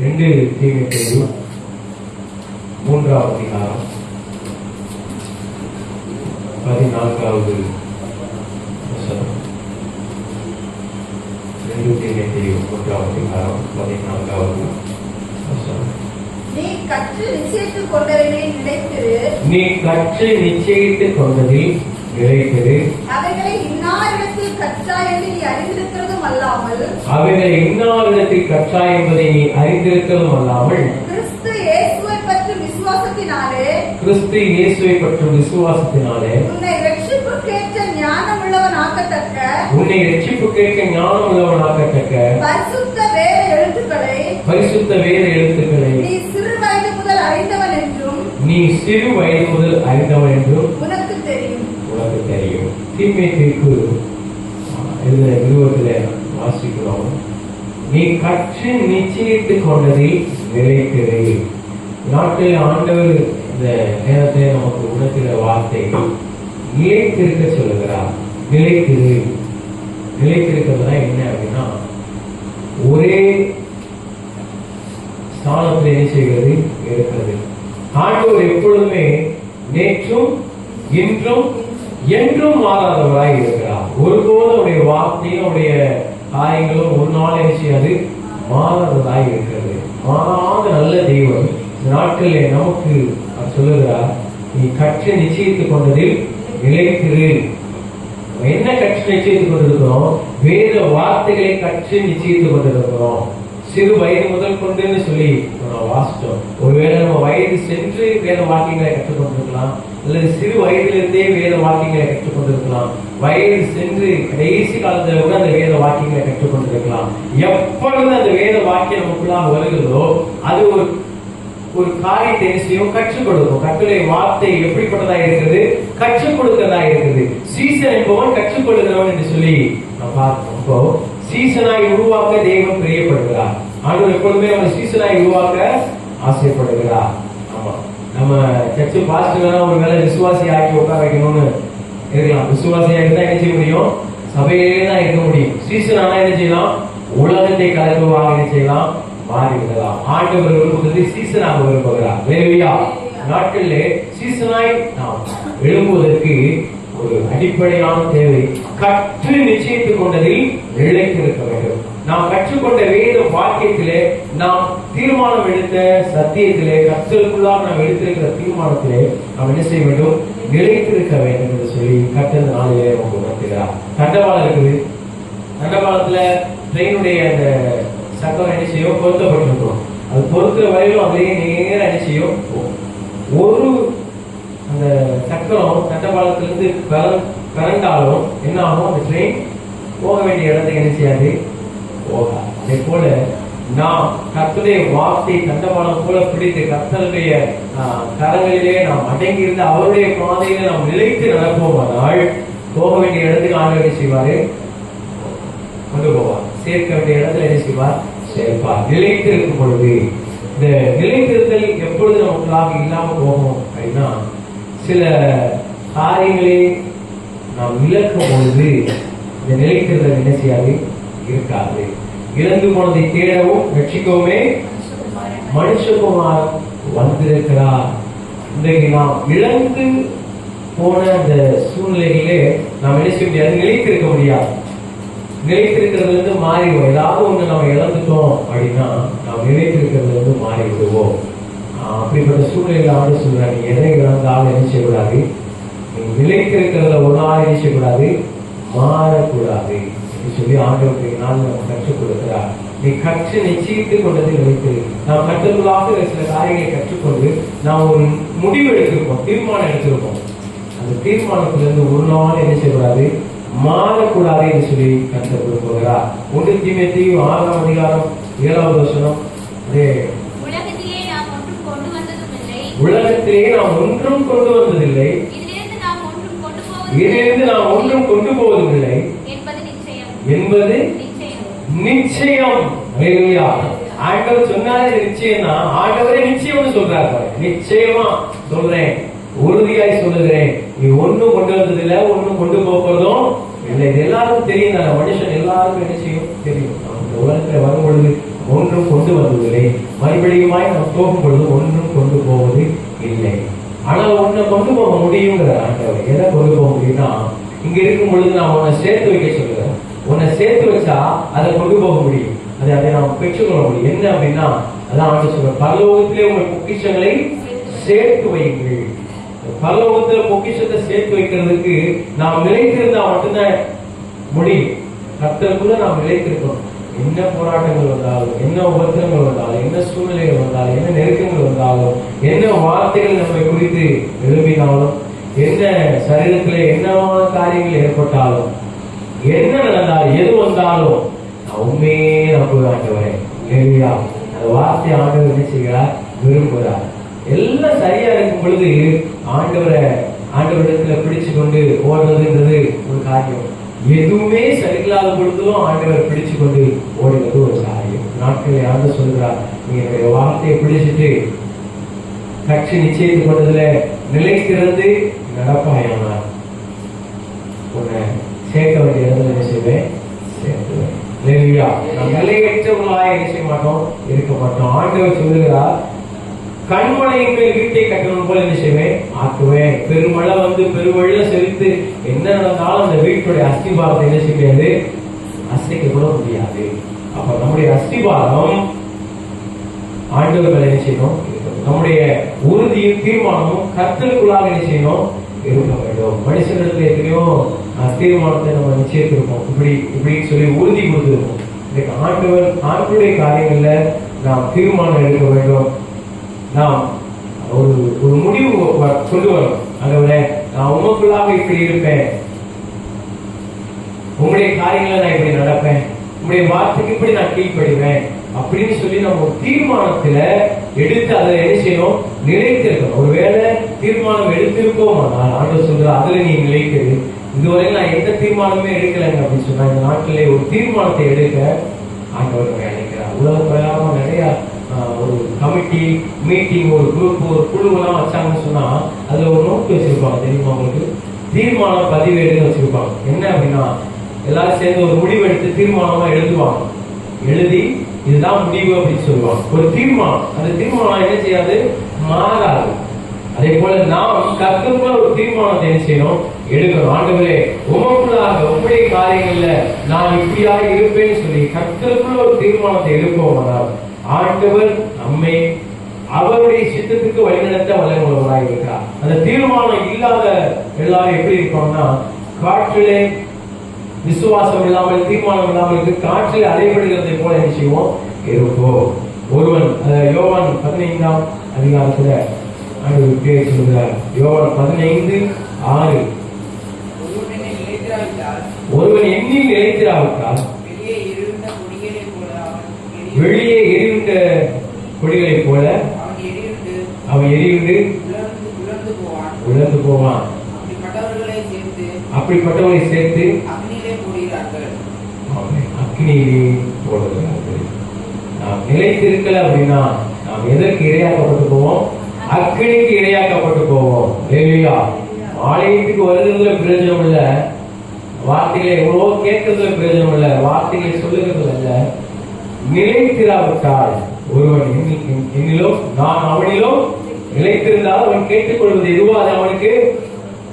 ரெண்டு தீமைக்கு மூன்றாவது அதிகாரம். பதினான்காவது. ரெண்டு தீமைக்கு மூன்றாவது அதிகாரம். பதினான்காவது. நீ கற்று நிச்சயித்துக் கொண்டதிலே நிலைத்திரு. நீ கற்று நிச்சயித்துக் கொண்டதில் நிலைத்திரு. அவைகளை கற்றாய் என்று நீ அறிந்திருக்கிறதும் அல்லாமல் அவைகளை இன்னாரிடத்தில் கற்றா என்பதை நீ அறிந்திருக்கிறதும் அல்லாமல் கிறிஸ்து இயேசுவை பற்றி விசுவாசத்தினாலே கிறிஸ்து இயேசுவை பற்றும் விசுவாசத்தினாலே உன்னை ரட்சிப்புக்கேற்ற ஞானம் உள்ளவன் ஆக்கத்தக்க உன்னை ரட்சிப்பு கேட்க ஞானம் உள்ளவனாகத்தக்க பரிசுத்த வேத எழுத்துக்களை பரிசுத்த வேத எழுத்துக்களை நீ சிறு வயது முதல் அறிந்தவன் என்றும் நீ சிறு வயது முதல் அறிந்தவன் என்றும் உனக்கு தெரியும். உனக்கு தெரியும். தீமை தீர்ப்பு. இந்த நிறுவத்தில் வாசிக்கிறோம். நீ கற்று நிச்சயித்துக் கொண்டதில் நிலைத்திரு நாட்டில் ஆண்டவர் இந்த நேரத்தை நமக்கு உணர்த்துகிற வார்த்தை நிலைத்திருக்க சொல்லுகிறார். நிலைத்திரு நிலைத்திருக்கிறதுனா என்ன அப்படின்னா ஒரே ஸ்தானத்தில் என்ன செய்கிறது? இருக்கிறது. ஆண்டவர் எப்பொழுதுமே நேற்றும் இன்றும் என்றும் மாறாதவராய் இருக்கிறார். ஒருபோது அவருடைய வார்த்தையும் அவருடைய காரியங்களும் ஒரு நாள் என்ன செய்யாது? மாறாததாய் இருக்கிறது. மாறாத நல்ல தெய்வம் இந்த நமக்கு சொல்லுகிறார் நீ கற்று நிச்சயித்துக் கொண்டதில் நிலைத்திரு. என்ன கற்று நிச்சயித்துக் கொண்டிருக்கிறோம்? வேத வார்த்தைகளை கற்று நிச்சயித்துக் கொண்டிருக்கிறோம். சிறு வயது முதல் கொண்டுன்னு சொல்லி நம்ம வாசிட்டோம் ஒருவேளை நம்ம வயது சென்று வேத வாக்கியங்களை கற்றுக்கொண்டிருக்கலாம் அல்லது சிறு வயதிலிருந்தே வேத வாக்கியங்களை கற்றுக்கொண்டிருக்கலாம் வயது சென்று கடைசி காலத்துல கூட அந்த வேத வாக்கியங்களை கற்றுக்கொண்டிருக்கலாம். எப்பொழுது அந்த வேத வாக்கியம் நமக்குள்ளாக வருகிறதோ அது ஒரு ஒரு காரியத்தை என்ன செய்யும்? கற்றுக் கொடுக்கும் கட்டுரை வார்த்தை எப்படிப்பட்டதா இருக்குது கற்றுக் கொடுக்கிறதா இருக்குது சீசன் என்பவன் கற்றுக் கொடுக்கிறவன் என்று சொல்லி நான் பார்த்தோம் இப்போ சீசனாய் உருவாக்க தெய்வம் பிரியப்படுகிறார். ஆனால் எப்பொழுதுமே நம்ம சீசனாய் உருவாக்க ஆசைப்படுகிறார். ஆமா. நம்ம சர்ச்சு பாஸ்டர் ஒரு வேலை விசுவாசி ஆக்கி உட்கார வைக்கணும்னு இருக்கலாம் விசுவாசியா இருந்தா என்ன செய்ய முடியும்? சபையிலே தான் இருக்க முடியும். சீசன் என்ன செய்யலாம்? உலகத்தை கலக்குவாக என்ன செய்யலாம்? மாறிவிடலாம். ஆண்டவர் விரும்புகிறது சீசனாக விரும்புகிறார். வேலையா நாட்களில் சீசனாய் நாம் எழும்புவதற்கு ஒரு அடிப்படையான தேவை. கற்று நிச்சயித்துக் கொண்டதில் நிலைத்திருக்க வேண்டும். நாம் கற்றுக்கொண்ட வேத வாக்கியத்திலே நாம் தீர்மானம் எடுத்த சத்தியத்திலே கற்றலுக்குள்ளாக நாம் எடுத்திருக்கிற தீர்மானத்திலே நாம் என்ன செய்ய வேண்டும்? நிலைத்திருக்க வேண்டும் என்று சொல்லி கட்டது நாளிலே அவங்க உணர்த்துகிறார். தண்டவாளம் இருக்குது தண்டவாளத்துல ட்ரெயினுடைய அந்த சக்கரம் என்ன செய்யும்? பொருத்தப்பட்டிருக்கும். அது பொருத்துற வரையிலும் அப்படியே நேரம் என்ன செய்யும்? போகும். ஒரு அந்த சக்கரம் தண்டவாளத்திலிருந்து கர- என்ன ஆகும்? அந்த ட்ரெயின் போக வேண்டிய இடத்துக்கு என்ன செய்யாது? போகாது. அதே போல நாம் கர்த்தருடைய வார்த்தை தண்டவாளம் போல பிடித்து கர்த்தருடைய ஆஹ், கரங்களிலே நாம் அடங்கி இருந்து அவருடைய பாதையில நாம் நிலைத்து நடப்போமானால் போக வேண்டிய இடத்துக்கு ஆண்டு செய்வாரு? கொண்டு போவார். சேர்க்க வேண்டிய இடத்துல என்ன செய்வார்? சேர்ப்பார். நிலைத்திருக்கும் பொழுது இந்த நிலைத்திருத்தல் எப்பொழுது நமக்குள்ளாக இல்லாம போகும் அப்படின்னா சில காரியங்களை நாம் இழக்கும் பொழுது இந்த நிலைத்திருத்தல் என்ன செய்யாது? இருக்காது. இழந்து போனதை தேடவும் ரட்சிக்கவுமே மனுஷகுமார் வந்திருக்கிறார். இன்றைக்கு நாம் இழந்து போன அந்த சூழ்நிலைகளிலே நாம் என்ன செய்ய முடியாது? நிலைத்திருக்க முடியாது. நிலைத்திருக்கிறதுல இருந்து மாறிடுவோம் ஏதாவது ஒன்று நம்ம இழந்துட்டோம் அப்படின்னா நாம் நிலைத்திருக்கிறதுல இருந்து மாறி விடுவோம் ஆஹ் அப்படிப்பட்ட சூழ்நிலையில் ஆண்டு சொல்றாங்க நீ எதை இழந்தாலும் என்ன செய்யக்கூடாது? நீ நிலைத்திருக்கிறதுல ஒரு நாள் என்ன செய்யக்கூடாது? மாறக்கூடாது. என்று சொல்லி ஆண்டவருக்கு நாள் கற்றுக் கொடுக்கிறார். நீ கற்று நிச்சயித்துக் கொண்டதை நினைத்து நாம் கற்றுக்கொள்ளாத சில காரியங்களை கற்றுக்கொண்டு நாம் ஒரு முடிவு எடுத்திருப்போம் தீர்மானம் எடுத்திருப்போம். அந்த தீர்மானத்திலிருந்து ஒரு நாள் என்ன செய்யக்கூடாது? மாறக்கூடாது என்று சொல்லி கற்றுக் கொடுக்கிறார் ஒன்று தீமையத்தையும் ஆறாம் அதிகாரம் ஏழாவது வசனம். அதே. உலகத்திலே நாம் ஒன்றும் கொண்டு வந்ததில்லை. இதிலிருந்து நாம் ஒன்றும் கொண்டு போவதில்லை என்பது நிச்சயம். ஆண்டவர் சொன்னாலே இது நிச்சயம் தான் ஆண்டவரே நிச்சயம்னு சொல்றாரு. நிச்சயமா சொல்றேன். உறுதியாய் சொல்லுகிறேன். நீ ஒண்ணும் கொண்டு வந்ததில்ல ஒண்ணும் கொண்டு போறதும் இல்லை. இது எல்லாருக்கும் தெரியும் தானே. மனுஷன் எல்லாருக்கும் என்ன செய்யும்? தெரியும். இந்த உலகத்துல வரும் பொழுது ஒன்றும் கொண்டு வந்ததில்லை. மறுபடியுமாய் நாம் போகும் பொழுது ஒன்றும் கொண்டு போவது இல்லை. ஆனால் உன்னை கொண்டு போக முடியுங்கிற ஆண்டவர் எதை கொண்டு போக முடியும்னா இங்க இருக்கும் பொழுது நான் உன்னை சேர்த்து வைக்க சொல்லுறேன் உன்னை சேர்த்து வச்சா அதை கொண்டு போக முடியும். அதை அதை நாம் பெற்றுக்கொள்ள முடியும். என்ன அப்படின்னா அதான் அவன் சொல்றேன் பரலோகத்திலே உங்கள் பொக்கிஷங்களை சேர்த்து வையுங்கள். பரலோகத்துல பொக்கிஷத்தை சேர்த்து வைக்கிறதுக்கு நாம் நிலைத்திருந்தா மட்டும்தான் முடியும். கத்தருக்குள்ள நாம் நிலைத்திருக்கணும். என்ன போராட்டங்கள் வந்தாலும் என்ன உபத்திரங்கள் வந்தாலும் என்ன சூழ்நிலைகள் வந்தாலும் என்ன நெருக்கங்கள் வந்தாலும் என்ன வார்த்தைகள் நம்மை குறித்து எழுப்பினாலும் என்ன சரீரத்தில் என்னமான காரியங்கள் ஏற்பட்டாலும் என்ன நடந்தாலும் எது வந்தாலும் அவுமே உண்மையே நம்புவேன் ஆண்டவரே அந்த வார்த்தை ஆண்டவர் என்ன செய்கிறார்? விரும்புகிறார். எல்லாம் சரியா இருக்கும் பொழுது ஆண்டவரை ஆண்டவரிடத்துல பிடிச்சு கொண்டு ஓடுறதுன்றது ஒரு காரியம். எதுவுமே சரியில்லாத பொழுதும் ஆண்டவர் பிடிச்சு கொண்டு ஓடுவது ஒரு காரியம். நாட்களை ஆண்டு சொல்கிறார். நீங்க என்னுடைய வார்த்தையை பிடிச்சிட்டு கட்சி நிச்சயித்து கொண்டதுல நிலைத்திருந்து நடப்பாயான சேர்க்க வேண்டிய இடத்துல என்ன செய்வேன் சேர்த்துவேன் இல்லையா? நாம் நிலையற்றவர்களாக என்ன செய்ய மாட்டோம்? இருக்க மாட்டோம். ஆண்டவர் சொல்லுகிறார் கண்மலையின் மேல் வீட்டை கட்டணும் போல என்ன செய்வேன்? ஆக்குவேன். பெருமழை வந்து பெருவெள்ளம் செலுத்து என்ன நடந்தாலும் அந்த வீட்டுடைய அஸ்திபாரத்தை என்ன செய்யாது? அசைக்க கூட முடியாது. அப்ப நம்முடைய அஸ்திபாரம் ஆண்டவர்கள் என்ன செய்யணும் நம்முடைய உறுதியும் தீர்மானமும் கத்தலுக்குள்ளாக என்ன செய்யணும் இருக்க வேண்டும் மனுஷனிடத்துல எத்தனையோ தீர்மானத்தை நம்ம நிச்சயத்திருப்போம். இப்படி இப்படின்னு சொல்லி உறுதி கொடுத்துருப்போம். இன்னைக்கு ஆண்டவர் ஆண்டுடைய காரியங்களில் நாம் தீர்மானம் எடுக்க வேண்டும். நாம் ஒரு ஒரு முடிவு கொண்டு வரும் அதோட நான் உமக்குள்ளாக இப்படி இருப்பேன். உங்களுடைய காரியங்களை நான் இப்படி நடப்பேன். உங்களுடைய வார்த்தைக்கு இப்படி நான் கீழ்ப்படிவேன். அப்படின்னு சொல்லி நம்ம ஒரு தீர்மானத்துல எடுத்து அதை என்ன செய்யணும்? நிலைத்திருக்கணும் ஒருவேளை தீர்மானம் எடுத்திருக்கோம் ஆனால் ஆண்டவர் சொல்ற அதுல நீ நிலைத்திரு. இதுவரை நான் எந்த தீர்மானமே எடுக்கலைங்க அப்படின்னு சொன்னா இந்த நாட்டிலே ஒரு தீர்மானத்தை எடுக்க ஆண்டவர் நம்மை அழைக்கிறார். உலக பிரகாரமா நிறைய ஆஹ், ஒரு கமிட்டி மீட்டிங் ஒரு குரூப் ஒரு குழுவெல்லாம் வச்சாங்கன்னு சொன்னா அதுல ஒரு நோட்டு வச்சிருப்பாங்க. தெரியுமா உங்களுக்கு? தீர்மான பதிவேடுன்னு வச்சிருப்பாங்க. என்ன அப்படின்னா எல்லாரும் சேர்ந்து ஒரு முடிவு எடுத்து தீர்மானமா எழுதுவாங்க. எழுதி இதுதான் முடிவு அப்படின்னு சொல்லுவாங்க. ஒரு தீர்மானம். அந்த தீர்மானம் என்ன செய்யாது? மாறாது அதே போல நாம் கர்த்தருக்குள்ள ஒரு தீர்மானத்தை என்ன செய்யணும்? எடுக்கணும். ஆண்டவரே உமக்குள்ளாக உங்களுடைய காரியங்கள்ல நான் இப்படியாக இருப்பேன்னு சொல்லி கர்த்தருக்குள்ள ஒரு தீர்மானத்தை எடுப்போமானால் ஆண்டவர் நம்மை அவருடைய சித்தத்துக்கு வழிநடத்த வல்லமுள்ளவராக இருக்கிறார். அந்த தீர்மானம் இல்லாத எல்லாரும் எப்படி இருப்பாங்கன்னா காற்றிலே விசுவாசம் இல்லாமல் தீர்மானம் இல்லாமல் இருக்கு காற்றில் அலைபடுகிறதை போல என்ன செய்வோம்? இருப்போம். ஒருவன் அஹ், யோவான் பதினைந்தாம் அதிகாரத்தில் ஆண்டவர் பேர் சொல்கிறார் யோவான் பதினைந்து ஆறு. ஒருவன் எண்ணில் நிலைத்திராவிட்டால் வெளியே எரிவிட்ட கொடிகளைப் போல அவன் எரியுண்டு எரிவிட்டு உழந்து போவான். அப்படிப்பட்டவர்களை சேர்த்து அப்படிப்பட்டவனை சேர்த்து அக்னியிலே போடுகிறார்கள் அக்னியிலே போடுகிறார்கள். நாம் நிலைத்திருக்கல அப்படின்னா நாம் எதற்கு இரையாக்கப்பட்டு போவோம்? அக்கடிக்கு இரையாக்கப்பட்டு போவோம். இல்லையா? ஆலயத்துக்கு வருகிறதுல பிரயோஜனம் இல்ல. வார்த்தைகளை எவ்வளவோ கேட்கறதுல பிரயோஜனம் இல்ல. வார்த்தைகளை சொல்லுகிறதுல இல்ல நிலைத்திராவிட்டால் ஒருவன் என்னி- என்னிலும் நான் அவனிலும் நிலைத்திருந்தால் அவன் கேட்டுக்கொள்வது எதுவோ அது அவனுக்கு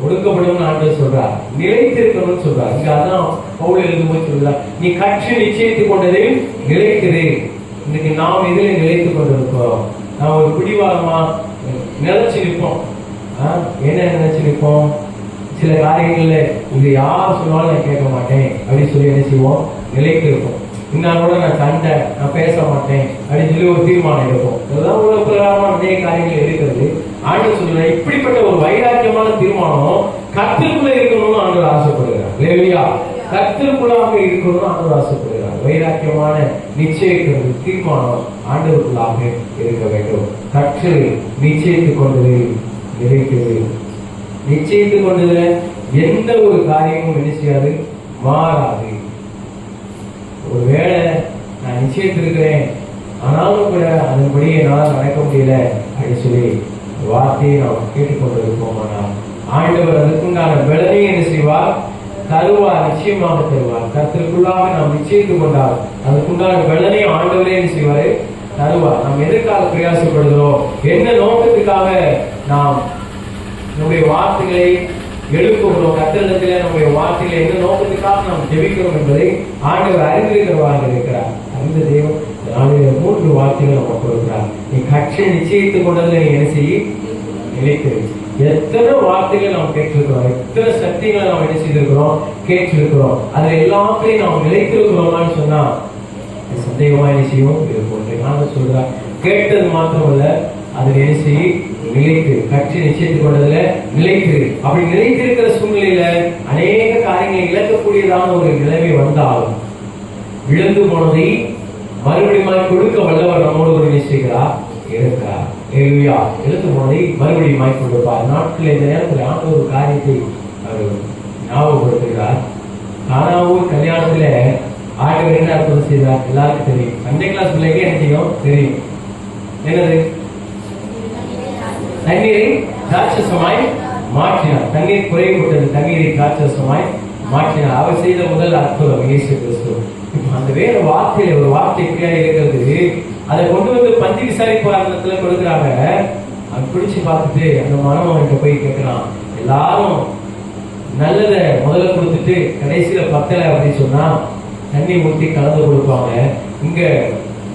ஒடுக்கப்படும் நான் சொல்றார். நிலைத்திருக்கணும்னு சொல்றார். இங்க அதான் பவுல் எழுதும்போது சொல்றார் நீ கட்சி நிச்சயித்துக் கொண்டதில் நிலைத்திரு இன்னைக்கு நாம் எதில் நிலைத்துக் கொண்டிருக்கிறோம். நாம் ஒரு பிடிவாதமா நிலைச்சு நிற்போம். என்ன நினைச்சு நிற்போம்? சில காரியங்கள்ல இது யார் சொன்னாலும் நான் கேட்க மாட்டேன். அப்படின்னு சொல்லி என்ன செய்வோம்? நிலைத்து இருப்போம். இன்னும் கூட நான் சண்டை நான் பேச மாட்டேன். அப்படின்னு சொல்லி ஒரு தீர்மானம் எடுப்போம். இதெல்லாம் உலக பிரகாரமான நிறைய காரியங்கள் இருக்கிறது ஆண்டு சொல்ல இப்படிப்பட்ட ஒரு வைராக்கியமான தீர்மானம் கத்திற்குள்ள இருக்கணும்னு ஆண்டு ஆசைப்படுகிறார். இல்லையா? கத்திற்குள்ளாக இருக்கணும்னு ஆண்டு ஆசைப்படுகிறார். வைராக்கியமான நிச்சயிக்கிறது தீர்மானம் ஆண்டவர்களாக இருக்க வேண்டும். கற்று நிச்சயித்துக் கொண்டது நிறைக்கிறது நிச்சயித்துக் கொண்டதுல எந்த ஒரு காரியமும் என்ன செய்யாது? மாறாது. ஒருவேளை நான் நிச்சயித்திருக்கிறேன் ஆனாலும் கூட அதன்படி என்னால் நடக்க முடியல அப்படின்னு சொல்லி வார்த்தையை நாம் கேட்டுக்கொண்டிருப்போம் ஆனால் ஆண்டவர் அதுக்குண்டான பலனையும் என்ன செய்வார்? தருவார் நிச்சயமாக தருவார். கத்திற்குள்ளாக நாம் நிச்சயித்துக் கொண்டால் அதுக்குண்டான வெள்ளனை ஆண்டவரே செய்வாரு? தருவார். நாம் எதற்காக பிரயாசப்படுகிறோம்? என்ன நோக்கத்துக்காக நாம் நம்முடைய வார்த்தைகளை எழுப்புகிறோம்? கத்திரத்திலே நம்முடைய வார்த்தைகளை என்ன நோக்கத்துக்காக நாம் ஜெபிக்கிறோம் என்பதை ஆண்டவர் அறிந்திருக்கிறவாக இருக்கிறார். அறிந்த தெய்வம் நாளைய மூன்று வார்த்தைகள் நமக்கு கொடுக்கிறார். நீ கட்சியை நிச்சயித்துக் கொண்டதில் என்ன செய்ய நிலைத்திரு. எத்தனை வார்த்தைகள் நாம் கேட்டிருக்கிறோம்? எத்தனை சக்திகளை நாம் என்ன செய்திருக்கிறோம்? கேட்டிருக்கிறோம். அதுல எல்லாத்தையும் நாம் நிலைத்திருக்கிறோமான்னு சொன்னா சந்தேகமா என்ன செய்யும்? இருக்கும் நான் சொல்றேன் கேட்டது மாத்திரமல்ல அதில் என்ன செய்ய நிலைத்து. கட்சி நிச்சயத்து கொண்டதுல நிலைத்து. அப்படி நிலைத்திருக்கிற சூழ்நிலையில அநேக காரியங்களை இழக்கக்கூடியதான ஒரு நிலைமை வந்தாலும் இழந்து போனதை மறுபடியும் கொடுக்க வல்லவர் நம்மோடு ஒரு நிச்சயிக்கிறா இருக்கிறார். ஏலுயா எழுத்து போனதை மறுபடியும் கொடுப்பார் நாட்கள் இந்த நேரத்தில் ஆண்டு ஒரு காரியத்தை அவர் ஞாபகப்படுத்துகிறார். காணாவூர் கல்யாணத்துல ஆண்டவர் என்ன அற்புதம் செய்தார்? எல்லாருக்கும் தெரியும். சண்டே கிளாஸ் பிள்ளைக்கே என்ன செய்யும்? தெரியும். என்னது? தண்ணீரை ராட்சசமாய் மாற்றினார். தண்ணீர் குறைவுட்டது தண்ணீரை ராட்சசமாய் மாற்றினார். அவர் செய்த முதல் அற்புதம் இயேசு கிறிஸ்து. அந்த வேறு வார்த்தையில ஒரு வார்த்தை எப்படியா இருக்கிறது. அதை கொண்டு வந்து பந்தி விசாரிப்பாளத்துல கொடுக்குறாங்க. அது பிடிச்சு பார்த்துட்டு அந்த மனமவன்கிட்ட போய் கேட்கிறான். எல்லாரும் நல்லதை முதல்ல கொடுத்துட்டு கடைசியில பத்தலை அப்படின்னு சொன்னா தண்ணி ஊத்தி கலந்து கொடுப்பாங்க. இங்க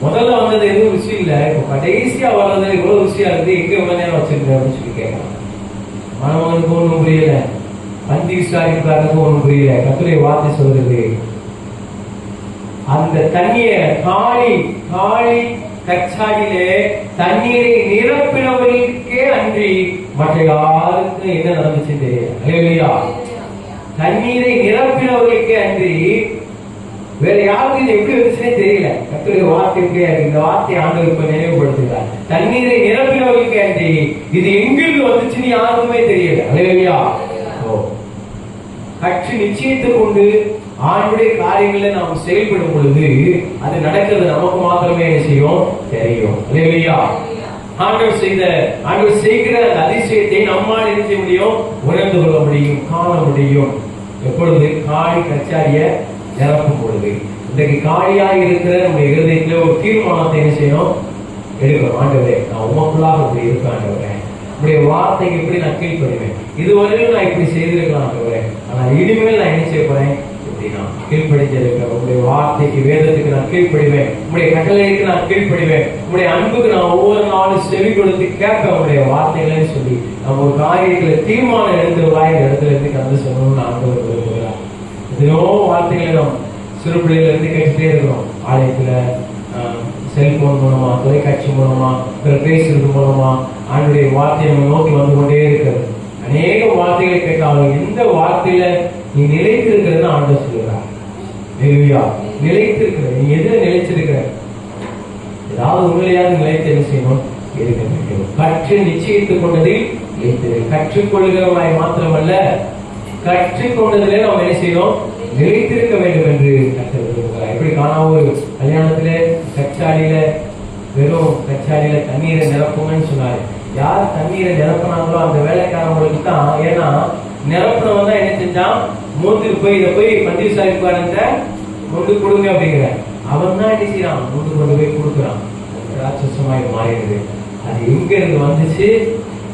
முதல்ல வந்தது எதுவும் விஷயம் இல்லை. இப்போ கடைசியா வர்றது இவ்வளவு ருசியா இருந்து எங்க இவ்வளவு நேரம் வச்சிருக்க அப்படின்னு சொல்லி கேட்கலாம் மனவனுக்கு ஒன்றும் புரியல. பந்தி விசாரிப்பாருக்கு ஒண்ணும் புரியல கத்துரை வார்த்தை சொல்றது அந்த தண்ணிய காளி காளி கச்சாடியிலே தண்ணீரை நிரப்பினவர்களுக்கே அன்றி மற்ற யாருக்கும் என்ன நடந்துச்சு தெரியல தண்ணீரை நிரப்பினவர்களுக்கே அன்றி வேற யாருக்கும் இது எப்படி வந்துச்சுன்னே தெரியல. கத்துடைய வார்த்தை எப்படியா இருக்கு இந்த வார்த்தை ஆண்டவர் இப்ப நினைவுபடுத்துகிறார். தண்ணீரை நிரப்பினவர்களுக்கே அன்றி இது எங்கிருந்து வந்துச்சுன்னு யாருக்குமே தெரியல. அலையா கற்று கட்சி நிச்சயத்தை கொண்டு ஆண்டுடைய காரியங்களை நாம் செயல்படும் பொழுது அது நடக்கிறது. நமக்கு மாத்திரமே என்ன செய்யும்? தெரியும். இல்லையா ஆண்டவர் செய்த ஆண்டவர் செய்கிற அந்த அதிசயத்தை நம்மால் என்ன செய்ய முடியும்? உணர்ந்து கொள்ள முடியும் காண முடியும். எப்பொழுது? காளி கச்சாரிய நிரப்பும் பொழுது. இன்றைக்கு காளியாக இருக்கிற நம்முடைய இருதயத்தில் ஒரு தீர்மானத்தை என்ன செய்யணும்? எடுக்கணும். ஆண்டவரே நான் உமக்குள்ளாக இருக்க ஆண்டவரே. உடைய வார்த்தைக்கு எப்படி நான் கீழ்ப்படுவேன்? இதுவரையிலும் நான் இப்படி செய்திருக்கலாம் ஆனால் இனிமேல் நான் என்ன செய்ய போறேன்? இப்படி நான் உங்களுடைய வார்த்தைக்கு வேதத்துக்கு நான் கீழ்ப்படிவேன். உங்களுடைய கட்டளைக்கு நான் கீழ்ப்படிவேன். உங்களுடைய அன்புக்கு நான் ஒவ்வொரு நாளும் செவி கொடுத்து கேட்பேன் உங்களுடைய வார்த்தைகளே சொல்லி நம்ம ஒரு காரியத்துல தீர்மானம் எடுத்துருவாய் இந்த இடத்துல இருந்து கலந்து சொல்லணும்னு ஆண்டவர் விரும்புகிறார் எத்தனையோ வார்த்தைகளை நாம் சிறு பிள்ளையில இருந்து கேட்டுட்டே இருக்கிறோம். ஆலயத்துல செல்போன் மூலமா தொலைக்காட்சி மூலமா பிறர் பேசுறது மூலமா ஆண்டுடைய வார்த்தை நம்ம நோக்கி வந்து கொண்டே இருக்கிறது. அநேக வார்த்தைகளை கேட்டாலும் எந்த வார்த்தையில நீ நிலைத்திருக்கிறதுன்னு ஆண்டு சொல்லுகிறார். ஹalleluya. நிலைத்திருக்கிற நீ எது நிலைச்சிருக்கிற ஏதாவது உண்மையாக நிலைத்து என்ன செய்யணும்? இருக்க வேண்டும் கற்று நிச்சயித்துக் கொண்டதில் நிலைத்திரு. கற்றுக்கொள்கிறவனாய் மாத்திரமல்ல கற்றுக்கொண்டதிலே நாம் என்ன செய்யணும்? நிலைத்திருக்க வேண்டும் என்று கற்றுக் விரும்புகிறார். எப்படி காணாம ஒரு கல்யாணத்திலே கச்சாலியில வெறும் கச்சாடியில தண்ணீரை நிரப்புங்கன்னு சொன்னாரு. யார் தண்ணீரை நிரப்புனாங்களோ அந்த வேலைக்காரங்களுக்கு தான். ஏன்னா நிரப்புனவன் தான் என்ன செஞ்சான் மூத்துக்கு போய் இதை போய் பந்திரி சாஹிப்காரன்ட்ட கொண்டு கொடுங்க அப்படிங்கிற அவன் தான் என்ன செய்யறான் கொண்டு கொண்டு போய் கொடுக்குறான். ராட்சசமாய் மாறிடுது. அது எங்க இருந்து வந்துச்சு?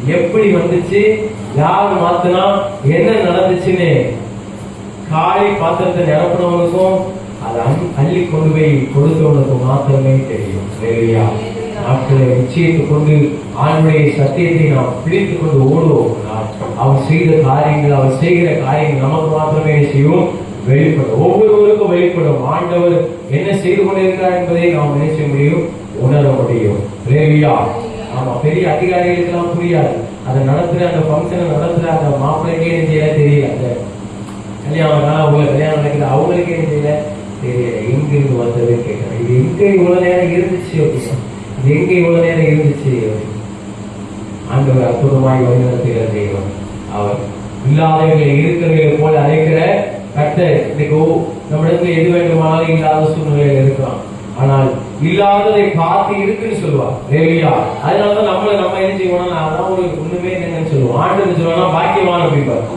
எப்படி வந்துச்சு? யார் மாத்தினா? என்ன நடந்துச்சுன்னு காலை பாத்திரத்தை நிரப்புனவனுக்கும் அதை அள்ளி- அள்ளி கொண்டு போய் கொடுத்தவனுக்கும் மாத்திரமே தெரியும். சரியா நாட்களை நிச்சயித்துக் கொண்டு ஆண்மையை சத்தியத்தை நாம் பிடித்துக் கொண்டு ஓடுவோம் அவர் செய்த காரியங்கள் அவர் செய்கிற காரியங்கள் நமக்கு மாத்திரமே செய்யும்? வெளிப்படும். ஒவ்வொருவருக்கும் வெளிப்படும். ஆண்டவர் என்ன செய்து கொண்டிருக்கிறார் என்பதை நாம் நினைச்ச முடியும் உணர முடியும். ஆமா பெரிய அதிகாரிகளுக்கெல்லாம் புரியாது. அதை நடத்துற அந்த ஃபங்க்ஷனை நடத்துற அந்த மாப்பிள்ளைக்கே என்ன செய்யல? தெரியல அந்த கல்யாணம் அவங்க கல்யாணம் நடக்கிற அவங்களுக்கே என்ன செய்யல? தெரியல. எங்க இருந்து வந்தது கேட்கிறேன். இது எங்க இவ்வளவு நேரம் இருந்துச்சு அப்படின்னு. எங்க இவ்வளவு நேரம் இருந்துச்சு ஆண்டவர் அற்புதமாய் வழிநடத்துகிற தெய்வம் அவர் இல்லாதவர்களை இருக்கிறவர்களை போல அழைக்கிற கர்த்தர். இன்னைக்கு நம்மிடத்துல எது வேண்டுமானாலும் இல்லாத சூழ்நிலையில் இருக்கலாம். ஆனால் இல்லாததை பார்த்து இருக்குன்னு சொல்லுவார். இல்லையா அதனாலதான் நம்மள நம்ம என்ன செய்வோம்னா நான் அதான் ஒரு ஒண்ணுமே என்னன்னு சொல்லுவோம். ஆண்டு சொல்லுவோம்னா பாக்கியமான அப்படிம்பார்.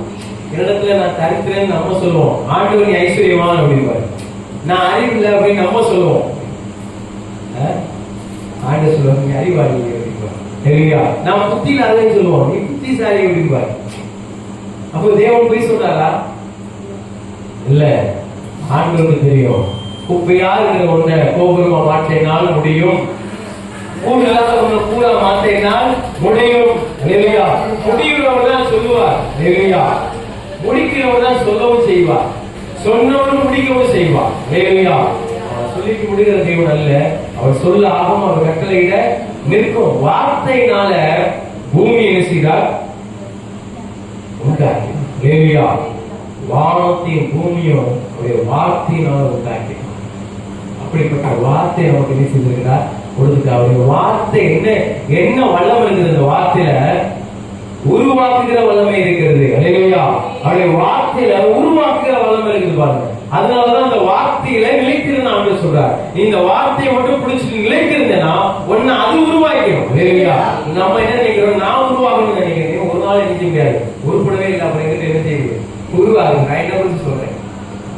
என்னிடத்துல நான் தரித்திரன்னு நம்ம சொல்லுவோம். ஆண்டு நீ ஐஸ்வர்யவான் அப்படிம்பாரு. நான் அறிவில்லை அப்படின்னு நம்ம சொல்லுவோம். ஆண்ட சொல்லுவாங்க நீ அறிவாளி சரியா இல்லையா புத்தியில் புத்தி சொல்லுவோம். நீ புத்திசாலி அப்படிம்பாரு அப்போ தேவன் போய் சொல்றாரா? இல்ல. ஆண்டவருக்கு தெரியும். குப்பையா இருக்கிற ஒண்ண கோபுரமா மாற்றினால் முடியும். கூடுதலாக ஒண்ணு கூட மாற்றினால் முடியும். இல்லையா முடிகிறவர் தான் சொல்லுவார். இல்லையா முடிக்கிறவர் தான் சொல்லவும் செய்வார். சொன்னவனும் முடிக்கவும் செய்வார். இல்லையா அவர் சொல்லிக்கு முடிகிற தேவன் அல்ல. அவர் சொல்ல ஆகும் அவர் கட்டளையிட நிற்கும் வார்த்தையினால பூமி என்ன செய்தார்? உண்டாக்கி. லேவியா வானத்தையும் பூமியும் அவருடைய வார்த்தையினால உண்டாக்கி. அப்படிப்பட்ட வார்த்தை நமக்கு என்ன செய்திருக்கிறார்? கொடுத்துட்டு அவருடைய வார்த்தை என்ன என்ன வல்லம் இருக்கிறது அந்த வார்த்தையில? உருவாக்குகிற வல்லமை இருக்கிறது. அல்லேலூயா அவருடைய வார்த்தையில உருவாக்குகிற வல்லமை இருக்குது பாருங்க. அதனாலதான் அந்த வார்த்தையில நிலைத்திருந்த ஆண்டு சொல்றார். இந்த வார்த்தையை மட்டும் பிடிச்சிட்டு நிலைத்திருந்தேன்னா ஒன்னு அது உருவாக்கிடும். இல்லையா? நம்ம என்ன நினைக்கிறோம்? நான் உருவாகணும்னு நினைக்கிறேன். ஒரு நாள் நினைக்க முடியாது. உருப்படவே இல்லை அப்படிங்கிறது என்ன செய்யுது உருவாகும் நான் என்ன குறிச்சு சொல்றேன்?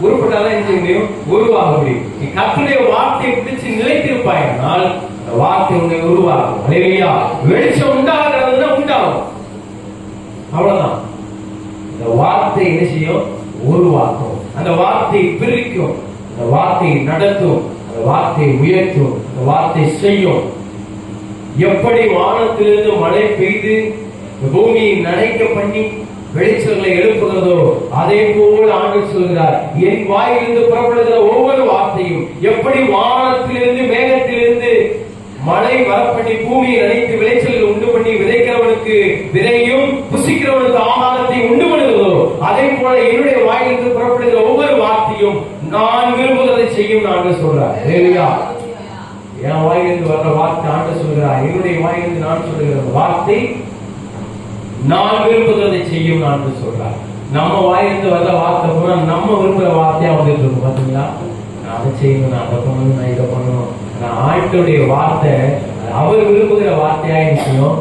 உருப்பட்டாதான் என்ன செய்ய முடியும்? உருவாக முடியும். நீ கத்துடைய வார்த்தையை பிடிச்சு நிலைத்திருப்பாயினால் வார்த்தை உங்களை உருவாகும் இல்லையா? வெளிச்சம் உண்டாகிறதுனா உண்டாகும். அவ்வளவுதான். இந்த வார்த்தை என்ன செய்யும்? உருவாக்கும் அந்த வார்த்தை பிரிக்கும் அந்த வார்த்தை நடத்தும் அந்த வார்த்தை உயர்த்தும் அந்த வார்த்தை செய்யும். எப்படி வானத்திலிருந்து மழை பெய்து இந்த பூமியை நனைக்க பண்ணி வெளிச்சங்களை எழுப்புகிறதோ அதே போல் ஆண்டு சொல்கிறார் என் வாயிலிருந்து புறப்படுகிற ஒவ்வொரு வார்த்தையும் எப்படி வானத்திலிருந்து மேகத்திலிருந்து மழை வரப்பண்ணி பூமியை நினைத்து விளைச்சல்கள் உண்டு பண்ணி விதைக்கிறவனுக்கு விதையும் புசிக்கிறவனுக்கு ஆகாரத்தை உண்டு பண்ணுகிறதோ அதே போல என்னுடைய வாயிலிருந்து புறப்படுகிற ஒவ்வொரு வார்த்தையும் நான் விரும்புகிறதை செய்யும் நான் சொல்றார். என் வாயிலிருந்து வர்ற வார்த்தை ஆண்டு சொல்கிறார். என்னுடைய வாயிலிருந்து நான் சொல்லுகிற வார்த்தை நான் விரும்புகிறதை செய்யும் நான் சொல்றார். நம்ம வாயிலிருந்து வர்ற வார்த்தை பூரா நம்ம விரும்புகிற வார்த்தையா வந்துட்டு இருக்கும் பாத்தீங்களா? நான் அதை செய்யணும் நான் அதை பண்ணணும் நான் இதை பண்ணணும். நான் ஆண்டோடைய வார்த்தை அவர் விரும்புகிற வார்த்தையா இருக்கணும்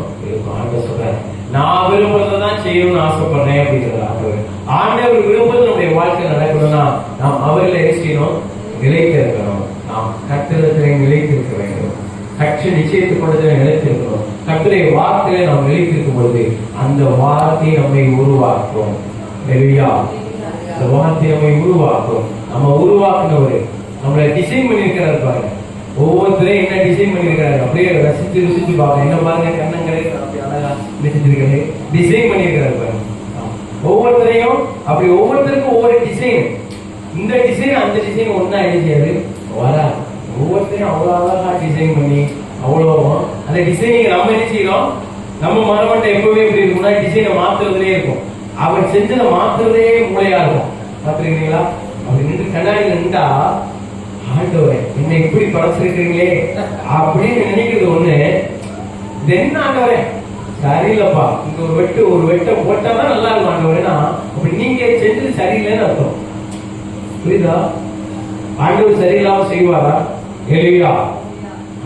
நான் விரும்புறதை தான் செய்யணும்னு ஆசைப்படுறேன் அப்படிங்கிறது ஆண்டவர். ஆண்டவர் விரும்புறது நம்முடைய வாழ்க்கை நடக்கணும்னா நாம் அவரில் செய்யணும்? நிலைத்து இருக்கணும் நாம் கத்திரத்திலே நிலைத்து இருக்க வேண்டும். கட்சி நிச்சயத்துக் நிலைத்து இருக்கிறோம் கத்திரை வார்த்தையில நாம் நிலைத்திருக்கும் பொழுது அந்த வார்த்தை நம்மை உருவாக்கும். நெருவியா அந்த வார்த்தை நம்மை உருவாக்கும். நம்ம உருவாக்குனவர் நம்மளை டிசைன் பண்ணியிருக்கிறார் பாருங்க. ஒவ்வொருத்தரையும் என்ன டிசைன் பண்ணியிருக்கிறாரு? அப்படியே ரசிச்சு ருசிச்சு பார்க்க என்ன பாருங்க கண்ணங்களே. அப்படி டிசைன் பண்ணியிருக்கிறாரு பாருங்க. ஒவ்வொருத்தரையும் அப்படி ஒவ்வொருத்தருக்கும் ஒவ்வொரு டிசைன் இந்த டிசைன் அந்த டிசைன் ஒன்னா எழுதியாரு வரா ஒவ்வொருத்தரையும் அவ்வளோ அழகா டிசைன் பண்ணி அவ்வளவு அந்த டிசைனிங் நம்ம என்ன செய்யறோம் நம்ம மரமட்டை எப்பவுமே இப்படி இருக்கும்னா டிசைனை மாத்துறதுலே இருக்கும். அவர் செஞ்சதை மாத்துறதே மூளையா இருக்கும். பாத்துருக்கீங்களா அப்படி நின்று கண்ணாடி நின்றா ஆண்டவரே என்ன இப்படி படைச்சிருக்கீங்களே அப்படின்னு நினைக்கிறது ஒண்ணு. தென் ஆண்டவரே சரியில்லைப்பா. இங்க ஒரு வெட்டு ஒரு வெட்டை போட்டாதான் நல்லா இருக்கும் ஆண்டவரேனா அப்படி நீங்க செஞ்சது சரியில்லைன்னு அர்த்தம். புரியுதா? ஆண்டவர் சரியில்லாம செய்வாரா? எளியா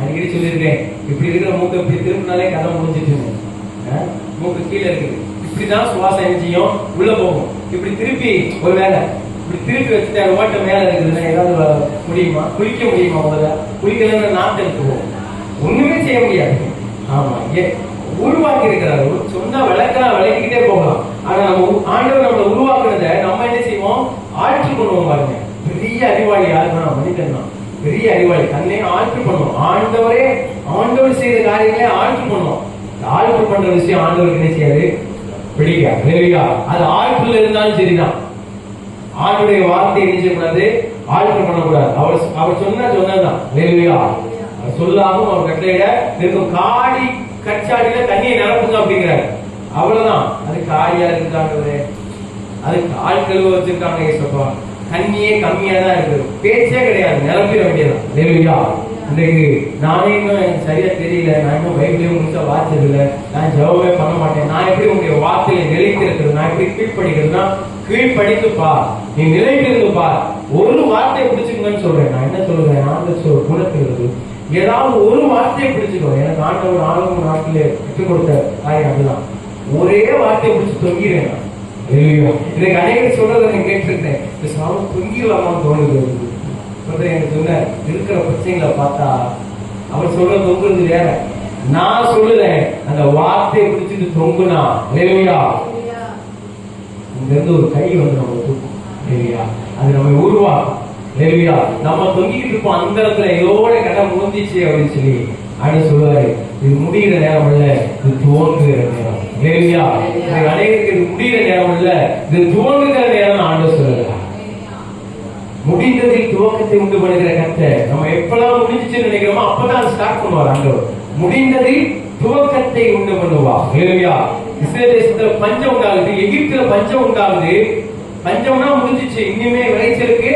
அடிக்கடி சொல்லியிருக்கேன். இப்படி இருக்கிற மூக்கு இப்படி திரும்பினாலே கதை முடிஞ்சிட்டு மூக்கு கீழே இருக்குது இப்படிதான் சுவாசம் என்ன செய்யும் உள்ள போகும். இப்படி திருப்பி ஒரு வேலை இப்படி திருப்பி வச்சுட்டு அந்த ஓட்டம் மேல இருக்குதுன்னா ஏதாவது முடியுமா? குளிக்க முடியுமா முதல்ல? குளிக்கலன்னா நாட்டு எடுத்துவோம் ஒண்ணுமே செய்ய முடியாது. ஆமா ஏன் உருவாக்கி இருக்கிறாரு சொன்னா விளக்கா விளக்கிக்கிட்டே போகலாம். ஆனா நம்ம ஆண்டவர் நம்மளை உருவாக்குனதை நம்ம என்ன செய்வோம்? ஆட்சி பண்ணுவோம் பாருங்க. பெரிய அறிவாளி யாருன்னா மனிதன் தான். பெரிய அறிவாளி. தன்னை ஆட்சி பண்ணுவோம். ஆண்டவரே ஆண்டவர் செய்த காரியங்களே ஆட்சி பண்ணுவோம். இந்த ஆட்சி பண்ற விஷயம் ஆண்டவருக்கு என்ன செய்யாது? பிடிக்காது இல்லையா அது ஆட்சியில் இருந்தாலும் சரிதான். ஆண்டுடைய வார்த்தை என்ன செய்யக்கூடாது? ஆல்டர் பண்ணக்கூடாது. அவர் அவர் சொன்னா சொன்னதுதான். இல்லையா சொல்லாமல் அவர் கட்டளையிட இருக்கும். காடி கச்சாடியில தண்ணியை நிரப்புங்க அப்படிங்கிறாரு. அவ்வளவுதான். அது காடியா இருக்காண்டவரே அதுக்கு ஆள் கழுவ வச்சிருக்காங்க ஏசப்பா. தண்ணியே கம்மியா தான் இருக்கு. பேச்சே கிடையாது. நிரப்பிட வேண்டியதான் தெரியா இன்னைக்கு நானே இன்னும் எனக்கு சரியா தெரியல. நான் இன்னும் பைபிளையும் முழுசா வாசிச்சது இல்லை நான் ஜெபமே பண்ண மாட்டேன். நான் எப்படி உங்களுடைய வார்த்தையில நிலைத்திருக்கிறது? நான் எப்படி கீழ்ப்படிக்கிறதுனா கீழ்ப்படித்து பார் நீ நிலைத்திருந்து ஒரு வார்த்தையை பிடிச்சுக்கங்கன்னு சொல்றேன். நான் என்ன சொல்றேன்? ஆண்டு சொல் குணத்திலிருந்து ஏதாவது ஒரு வார்த்தையை பிடிச்சுக்கோ. எனக்கு ஆண்டவர் ஆளும் நாட்டிலே கற்றுக் கொடுத்த காரியம் அதுதான். ஒரே வார்த்தையை பிடிச்சு தொங்கிடுறேன் நான். இன்னைக்கு அநேகர் சொல்றதை நான் கேட்டிருக்கேன் இந்த சாமி தொங்கிடலாமான்னு தோணுது. சொல்றேன் எனக்கு சொன்ன இருக்கிற பிரச்சனைகளை பார்த்தா அவர் சொல்ற தொங்குறது வேற. நான் சொல்லுறேன். அந்த வார்த்தையை பிடிச்சிட்டு தொங்குனா இல்லையா இங்க இருந்து ஒரு கை வந்து நம்ம தூக்கும். இல்லையா அது நம்ம உருவாக்கும். நெருவியா நம்ம தொங்கிக்கிட்டு இருப்போம் அந்த இடத்துல இதோட கடை முடிஞ்சிச்சு அப்படின்னு சொல்லி அப்படின்னு சொல்லுவாரு. இது முடிகிற நேரம் இல்ல இது தோன்றுகிற நேரம். நெருவியா இது அநேகருக்கு இது முடிகிற நேரம் இல்ல இது தோன்றுகிற நேரம் ஆண்டு சொல்லுகிறார். முடிந்ததில் துவக்கத்தை உண்டு பண்ணுகிற கத்தை நம்ம எப்பெல்லாம் முடிஞ்சிச்சுன்னு நினைக்கிறோமோ அப்பதான் ஸ்டார்ட் பண்ணுவார் ஆண்டவர். முடிந்ததில் துவக்கத்தை உண்டு பண்ணுவா இல்லையா இஸ்ரேல் தேசத்துல பஞ்சம் உண்டாகுது எகிப்துல பஞ்சம் உண்டாகுது. பஞ்சம்னா முடிஞ்சிச்சு இனிமே விளைச்சலுக்கு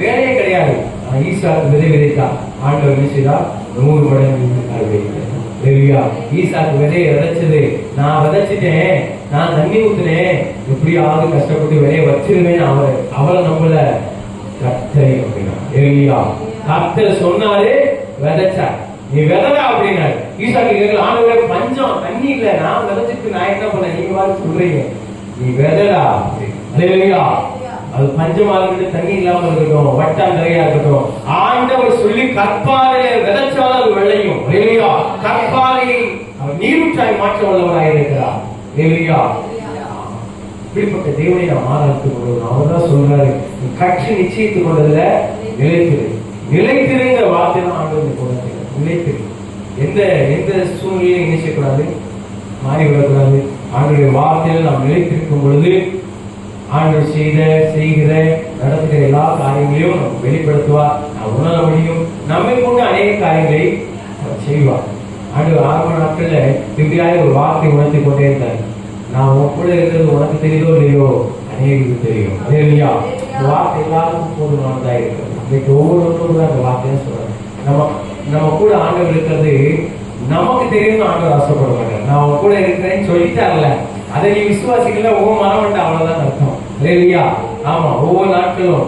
வேலையே கிடையாது. ஆனா ஈசாக்கு விதை விதைத்தா. ஆண்டவர் என்ன செய்தா நூறு மடங்கு தெரியா ஈசாக்கு விதையை விதைச்சது. நான் விதைச்சிட்டேன். நான் தண்ணி ஊத்துனேன். எப்படியாவது கஷ்டப்பட்டு விதையை வச்சிருவேன் அவரை. அவளை நம்மள கத்தரை அப்படின்னா இல்லையா கத்தரை சொன்னாரு விதைச்சா நீ விதடா அப்படின்னாரு ஈசாக்கு கேட்கல ஆண்டவரே பஞ்சம் தண்ணி இல்ல. நான் விதைச்சிட்டு நான் என்ன பண்ண நீங்க மாதிரி சொல்றீங்க. நீ விதடா இல்லையா அது பஞ்சமா இருக்கட்டும் தண்ணி இல்லாம இருக்கட்டும் வட்டாந்தரையா இருக்கட்டும். ஆண்டவர் சொல்லி கற்பாறையை விதைச்சாலும் அது விளையும் இல்லையா கற்பாறையை நீருற்றாய் மாற்ற வல்லவராக இருக்கிறார். இல்லையா இப்படிப்பட்ட தேவனை நாம் ஆராய்த்து கொள்வோம். அவர் தான் சொல்றாரு கட்சி நிச்சயித்துக் கொண்டதுல நிலைத்திரு. நிலைத்திருங்கிற வார்த்தை தான் ஆண்டு கொண்டாங்க நிலைத்திரு. எந்த எந்த சூழ்நிலையும் என்ன செய்யக்கூடாது மாறிவிடக்கூடாது. ஆண்டுடைய வார்த்தையில் நாம் நிலைத்திருக்கும் பொழுது ஆண்டவர் செய்த செய்கிற நடத்துகிற எல்லா காரியங்களையும் நமக்கு வெளிப்படுத்துவார் நாம் உணர முடியும். நம்மை கொண்டு அநேக காரியங்களை செய்வார். ஆண்டவர் ஆரம்ப நாட்கள்ல இப்படியாக ஒரு வார்த்தை உணர்த்தி கொண்டே இருந்தார். நான் உன் இருக்கிறது உனக்கு தெரியுதோ இல்லையோ? அநேகருக்கு தெரியும். அதே இல்லையா வார்த்தை எல்லாருக்கும் போதுமானதா இருக்கிறது. இன்னைக்கு ஒவ்வொருத்தரும் அந்த வார்த்தையை சொல்றாங்க நம்ம நம்ம கூட ஆண்டவர் இருக்கிறது நமக்கு தெரியும்னு ஆண்டவர் ஆசைப்படுவாங்க நான் உன் கூட இருக்கிறேன்னு சொல்லிட்டார்ல அதை நீ விசுவாசிக்கல உன் மரம் வேண்டாம் அவ்வளவுதான் அர்த்தம். அதே ஆமா ஒவ்வொரு நாட்களும்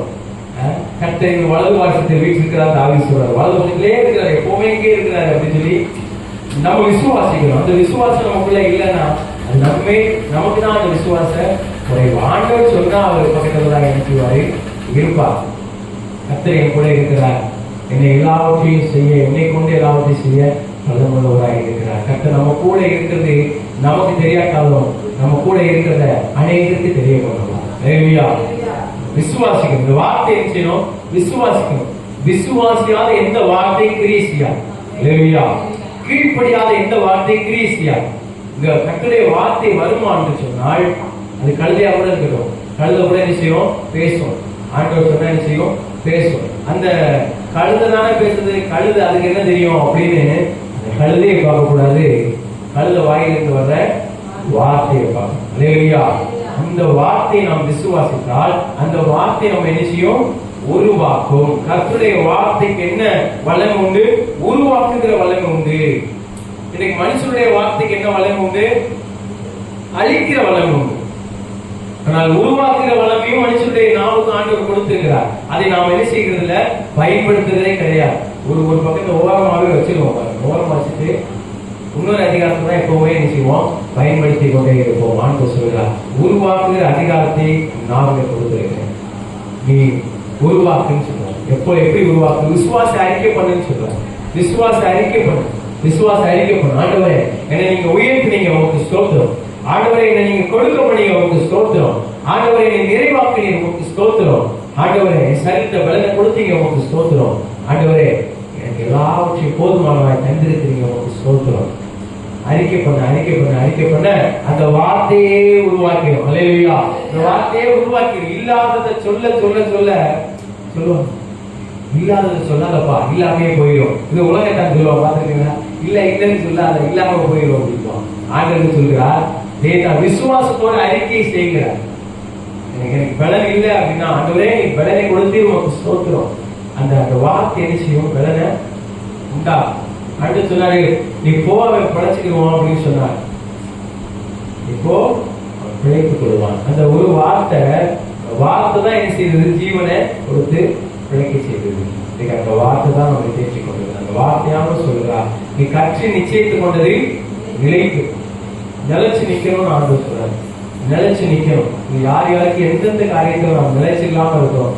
கத்தை வலது வாசத்தில் வீட்டிருக்கிறார் தாவி சொல்றாரு வலது பக்கத்திலே இருக்கிறார் எப்பவுமே இங்கே இருக்கிறாரு அப்படின்னு சொல்லி நம்ம விசுவாசிக்கணும் அந்த விசுவாசம் நமக்குள்ள இல்லைன்னா நம்ம நம்மே நமக்கு தான் அந்த விசுவாச குறைவு ஆண்டவர் சொன்னா அவர் பக்கத்துல தான் நினைச்சுவாரு இருப்பா. கத்தர் என் கூட இருக்கிறார். என்னை எல்லாவற்றையும் செய்ய என்னை கொண்டு எல்லாவற்றையும் செய்ய வல்லமுள்ளவராக இருக்கிறார். கத்தர் நம்ம கூட இருக்கிறது நமக்கு தெரியாட்டாலும் நம்ம கூட இருக்கிறத அநேகருக்கு தெரிய விசுவாசிக்கணும். இந்த வார்த்தை என்ன செய்யணும்? விசுவாசிக்கணும். விசுவாசியாத எந்த வார்த்தை கிரியை செய்யாது. ஹalleluya. கீழ்ப்படியாத எந்த வார்த்தை கிரியை செய்யாது. இந்த கட்டுடைய வார்த்தை வருமானு சொன்னால் அது கழுதையா கூட இருக்கட்டும். கழுதை கூட என்ன செய்யும்? பேசும். ஆண்டவர் சொன்னா என்ன செய்யும்? பேசும். அந்த கழுதை தானே பேசுறது கழுத அதுக்கு என்ன தெரியும் அப்படின்னு அந்த கழுதையை பார்க்கக்கூடாது. கழுத வாயிலிருந்து வர்ற வார்த்தையை பார்க்கணும். அல்லேலூயா அந்த வார்த்தையை நாம் விசுவாசித்தால் அந்த வார்த்தை நம்ம என்ன செய்யும்? உருவாக்கும். கர்த்தருடைய வார்த்தைக்கு என்ன வல்லமை உண்டு? உருவாக்குகிற வல்லமை உண்டு. இன்னைக்கு மனுஷனுடைய வார்த்தைக்கு என்ன வல்லமை உண்டு? அழிக்கிற வல்லமை உண்டு. ஆனால் உருவாக்குகிற வல்லமையும் மனுஷனுடைய நாவுக்கு ஆண்டவர் கொடுத்திருக்கிறார். அதை நாம் என்ன செய்கிறது இல்ல பயன்படுத்துறதே கிடையாது. ஒரு ஒரு பக்கத்தை ஓரமாவே வச்சிருவோம் பாருங்க. ஓரமா வச்சுட்டு இன்னொரு அதிகாரத்தை தான் எப்பவுமே என்ன செய்வோம்? பயன்படுத்தி கொண்டே இருப்போம். ஆண்டு சொல்கிறார் உருவாக்குகிற அதிகாரத்தை நான் கொடுத்துருக்கேன் நீ உருவாக்குன்னு சொல்றாங்க எப்போ எப்படி உருவாக்கு? விசுவாச அறிக்கை பண்ணுன்னு சொல்றேன் விசுவாச அறிக்கை பண்ணு விசுவாச அறிக்கை பண்ணு ஆண்டவரே என்னை நீங்க உயர்த்தினீங்க உங்களுக்கு ஸ்தோத்திரம். ஆண்டவரை என்னை நீங்க கொடுக்க பண்ணீங்க உங்களுக்கு ஸ்தோத்திரம். ஆண்டவரை என்னை நிறைவாக்கினீங்க உங்களுக்கு ஸ்தோத்திரம். ஆண்டவரே சரித்த பலனை கொடுத்தீங்க உங்களுக்கு ஸ்தோத்திரம். ஆண்டவரே எனக்கு எல்லாவற்றையும் போதுமானவாய் தந்திருக்கிறீங்க உங்களுக்கு ஸ்தோத்திரம். அறிக்கை பண்ண அறிக்கை பண்ண அறிக்கை பண்ண. அந்த வார்த்தையே உருவாக்கிடும் அல்லேலூயா அந்த வார்த்தையே உருவாக்கிடும் இல்லாததை சொல்ல சொல்ல சொல்ல. சொல்லுவாங்க. இல்லாததை சொல்லாதப்பா இல்லாமே போயிடும். இது உலகத்தான் சொல்லுவாங்க பார்த்துருக்கீங்களா? இல்ல இல்லைன்னு சொல்லாத இல்லாம போயிடும் அப்படின்வான் ஆண்டவர் சொல்கிறார் தேதா விசுவாசத்தோட அறிக்கை செய்கிறார். எனக்கு எனக்கு பலன் இல்லை அப்படின்னா ஆண்டவரே நீ பலனை கொடுத்து உனக்கு ஸ்தோத்திரம். அந்த அந்த வார்த்தை என்ன செய்யும் பலனை உண்டா? அப்படின்னு சொன்னாரு நீ போ அவன் பிழைச்சிக்குவான் அப்படின்னு சொன்னார். இப்போ பிழைத்துக் கொள்வான். அந்த ஒரு வார்த்தை வார்த்தை தான் என்ன செய்தது? ஜீவனை கொடுத்து பிழைக்க செய்தது. இன்னைக்கு அந்த வார்த்தை தான் நம்ம தேர்ச்சி கொண்டது. அந்த வார்த்தையாக சொல்றா நீ கற்று நிச்சயத்துக் கொண்டது நிலைக்கு நிலைச்சு நிக்கணும்னு ஆண்டு சொல்றாரு. நிலைச்சு நிக்கணும். யார் யாருக்கு எந்தெந்த காரியத்துல நாம் நிலைச்சு இல்லாம இருக்கோம்?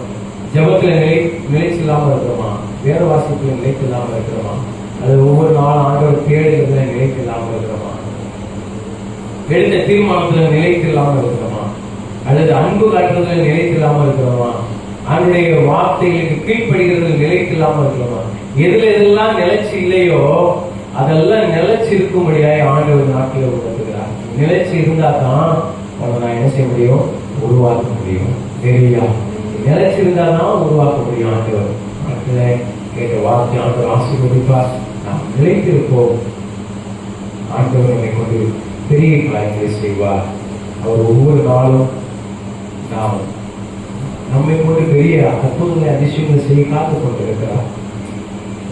ஜபத்தில் நிலை நிலைச்சு இல்லாம இருக்கிறோமா? வேத வாசிப்பில் நிலைத்து இல்லாம இருக்கிறோமா? அது ஒவ்வொரு நாளும் ஆண்டவர் தேடுகிறதுல நிலைத்து இல்லாம இருக்கிறோமா? எடுத்த தீர்மானத்தில் நிலைத்து இல்லாம இருக்கிறோமா? அல்லது அன்பு காட்டுறதுல நிலைத்து இல்லாம இருக்கிறோமா? அவனுடைய வார்த்தைகளுக்கு கீழ்ப்படுகிறது நிலைத்து இல்லாம இருக்கிறோமா? எதுல எதெல்லாம் நிலைச்சு இல்லையோ அதெல்லாம் நிலைச்சு இருக்கும்படியாய் ஆண்டவர் நாட்டில் உணர்த்துகிறார். நிலைச்சு இருந்தா தான் நான் என்ன செய்ய முடியும்? உருவாக்க முடியும். தெரியாது நிலைச்சு இருந்தா தான் உருவாக்க முடியும் ஆண்டவர். அடுத்தது கேட்ட வார்த்தை ஆண்டவர் ஆசீர்வதிப்பார் நாம் நிலைத்திருப்போம். ஆண்டவர் நம்மை கொண்டு பெரிய காரியங்களை செய்வார். அவர் ஒவ்வொரு நாளும் நாம் நம்மை கொண்டு பெரிய அற்புதங்களை அதிசயங்களை செய்ய காத்துக் கொண்டிருக்கிறார்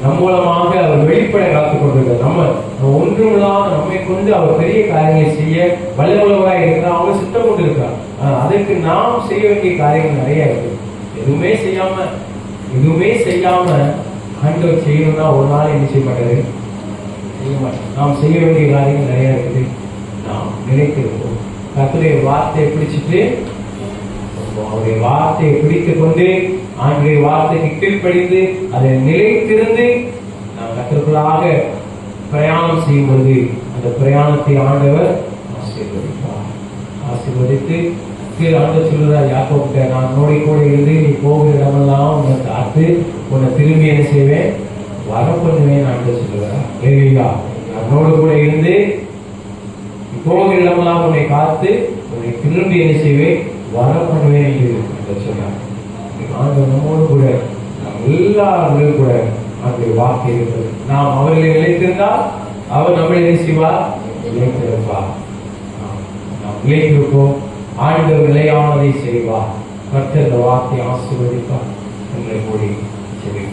நம் மூலமாக அவர் வெளிப்பட காத்துக் கொண்டிருக்கிறார் நம்ம நம்ம நம்மை கொண்டு அவர் பெரிய காரியங்களை செய்ய வல்லவளவராய் இருக்கிறார். அவங்க சித்தம் கொண்டிருக்கிறார். ஆனா, அதற்கு நாம் செய்ய வேண்டிய காரியங்கள் நிறைய இருக்கு. எதுவுமே செய்யாம எதுவுமே செய்யாம ஆண்டவர் செய்யணும்னா ஒரு நாள் என்ன செய்ய மாட்டாரு? செய்ய மாட்டோம். நாம் செய்ய வேண்டிய காரியங்கள் நிறைய இருக்குது. நாம் நினைத்திருப்போம். கர்த்தருடைய வார்த்தையை பிடிச்சிட்டு அவருடைய வார்த்தையை பிடித்துக் கொண்டு ஆண்டுடைய வார்த்தைக்கு கீழ்ப்படிந்து அதை நிலைத்திருந்து நாம் கத்திற்குள்ளாக பிரயாணம் செய்யும் பொழுது அந்த பிரயாணத்தை ஆண்டவர் ஆசீர்வதிப்பார். ஆசீர்வதித்து கீழ் ஆண்டு சொல்லுறார் யாக்கோப்கிட்ட நான் உன்னோட கூட இருந்து நீ போகிற இடமெல்லாம் உன்னை காத்து உன்னை திரும்பி என்ன செய்வேன்? வர பண்ணுவேன் ஆண்டவர் சொல்லுவார் ஏரியா என்னோடு கூட இருந்து நீ போகிற இடமெல்லாம் உன்னை காத்து உன்னை திரும்பி என்ன செய்வேன்? வர பண்ணுவேன் என்று சொன்னார். ஆண்டு நம்மோடு கூட நாம் எல்லாரும் கூட ஆண்டுடைய வாக்கு இருக்கிறது நாம் அவர்களை நிலைத்திருந்தால் அவர் நம்மளை என்ன செய்வார்? நிலைத்திருப்பார். நாம் நிலைத்திருப்போம். ஆண்டவர் நிலையானதை செய்வார். கர்த்தர் இந்த வார்த்தை ஆசீர்வதிப்பார். என்று கூறி செவிப்போம்